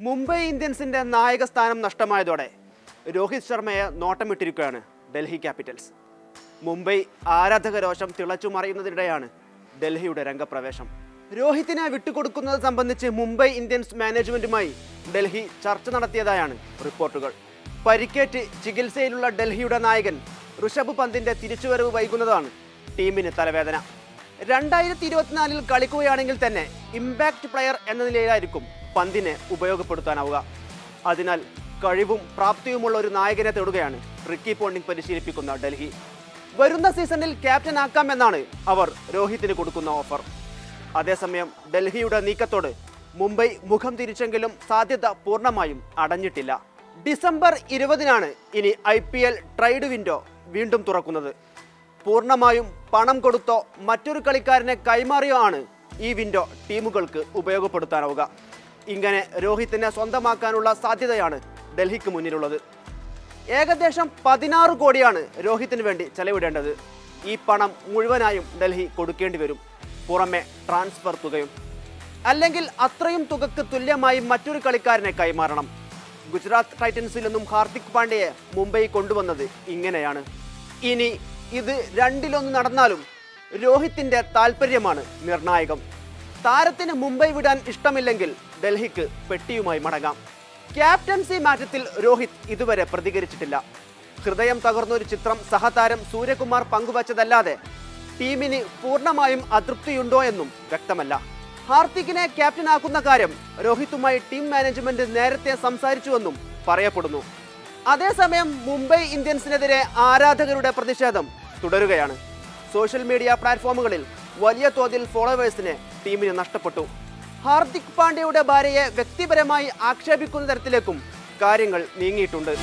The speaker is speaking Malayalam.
മുംബൈ ഇന്ത്യൻസിന്റെ നായക സ്ഥാനം നഷ്ടമായതോടെ രോഹിത് ശർമ്മയെ നോട്ടമിട്ടിരിക്കുകയാണ് ഡൽഹി ക്യാപിറ്റൽസ്. മുംബൈ ആരാധക രോഷം തിളച്ചു മറിയുന്നതിനിടെയാണ് ഡൽഹിയുടെ രംഗപ്രവേശം. രോഹിത്തിനെ വിട്ടുകൊടുക്കുന്നത് സംബന്ധിച്ച് മുംബൈ ഇന്ത്യൻസ് മാനേജ്മെന്റുമായി ഡൽഹി ചർച്ച നടത്തിയതായാണ് റിപ്പോർട്ടുകൾ. പരിക്കേറ്റ് ചികിത്സയിലുള്ള ഡൽഹിയുടെ നായകൻ ഋഷഭ് പന്തിന്റെ തിരിച്ചുവരവ് വൈകുന്നതാണ് ടീമിന് തലവേദന. രണ്ടായിരത്തി ഇരുപത്തിനാലിൽ കളിക്കുകയാണെങ്കിൽ തന്നെ ഇമ്പാക്റ്റ് പ്ലെയർ എന്ന നിലയിലായിരിക്കും പന്തിനെ ഉപയോഗപ്പെടുത്താനാവുക. അതിനാൽ കഴിവും പ്രാപ്തിയുമുള്ള ഒരു നായകനെ തേടുകയാണ് റിക്കി പോണ്ടിംഗ് പരിശീലിപ്പിക്കുന്ന ഡൽഹി. വരുന്ന സീസണിൽ ക്യാപ്റ്റൻ ആക്കാമെന്നാണ് അവർ രോഹിത്തിന് കൊടുക്കുന്ന ഓഫർ. അതേസമയം ഡൽഹിയുടെ നീക്കത്തോട് മുംബൈ മുഖം തിരിച്ചെങ്കിലും സാധ്യത പൂർണമായും അടഞ്ഞിട്ടില്ല. ഡിസംബർ ഇരുപതിനാണ് ഇനി I P L trade window വീണ്ടും തുറക്കുന്നത്. പൂർണമായും പണം കൊടുത്തോ മറ്റൊരു കളിക്കാരനെ കൈമാറിയോ ആണ് ഈ വിൻഡോ ടീമുകൾക്ക് ഉപയോഗപ്പെടുത്താനാവുക. ഇങ്ങനെ രോഹിത്തിനെ സ്വന്തമാക്കാനുള്ള സാധ്യതയാണ് ഡൽഹിക്ക് മുന്നിലുള്ളത്. ഏകദേശം പതിനാറ് കോടിയാണ് രോഹിത്തിന് വേണ്ടി ചെലവിടേണ്ടത്. ഈ പണം മുഴുവനായും ഡൽഹി കൊടുക്കേണ്ടി വരും. പുറമെ ട്രാൻസ്ഫർ തുകയും. അല്ലെങ്കിൽ അത്രയും തുകക്ക് തുല്യമായി മറ്റൊരു കളിക്കാരനെ കൈമാറണം. ഗുജറാത്ത് ടൈറ്റൻസിൽ നിന്നും ഹാർദിക് പാണ്ഡ്യയെ മുംബൈ കൊണ്ടുവന്നത് ഇങ്ങനെയാണ്. ഇനി ഇത് രണ്ടിലൊന്ന് നടന്നാലും രോഹിത്തിന്റെ താല്പര്യമാണ് നിർണായകം. താരത്തിന് മുംബൈ വിടാൻ ഇഷ്ടമില്ലെങ്കിൽ ഡൽഹിക്ക് പെട്ടിയുമായി മടങ്ങാം. ക്യാപ്റ്റൻസി മാറ്റത്തിൽ രോഹിത് ഇതുവരെ പ്രതികരിച്ചിട്ടില്ല. ഹൃദയം തകർന്നൊരു ചിത്രം സഹതാരം സൂര്യകുമാർ പങ്കുവച്ചതല്ലാതെ ടീമിന് പൂർണമായും അതൃപ്തിയുണ്ടോ എന്നും വ്യക്തമല്ല. ഹാർദിക്കിനെ ക്യാപ്റ്റനാക്കുന്ന കാര്യം രോഹിത്തുമായി ടീം മാനേജ്മെന്റ് നേരത്തെ സംസാരിച്ചുവെന്നും പറയപ്പെടുന്നു. അതേസമയം മുംബൈ ഇന്ത്യൻസിനെതിരെ ആരാധകരുടെ പ്രതിഷേധം തുടരുകയാണ്. സോഷ്യൽ മീഡിയ പ്ലാറ്റ്ഫോമുകളിൽ വലിയ തോതിൽ ഫോളോവേഴ്സിനെ ടീമിന് നഷ്ടപ്പെട്ടു. ഹാർദിക് പാണ്ഡ്യയുടെ ഭാര്യയെ വ്യക്തിപരമായി ആക്ഷേപിക്കുന്ന തരത്തിലേക്കും കാര്യങ്ങൾ നീങ്ങിയിട്ടുണ്ട്.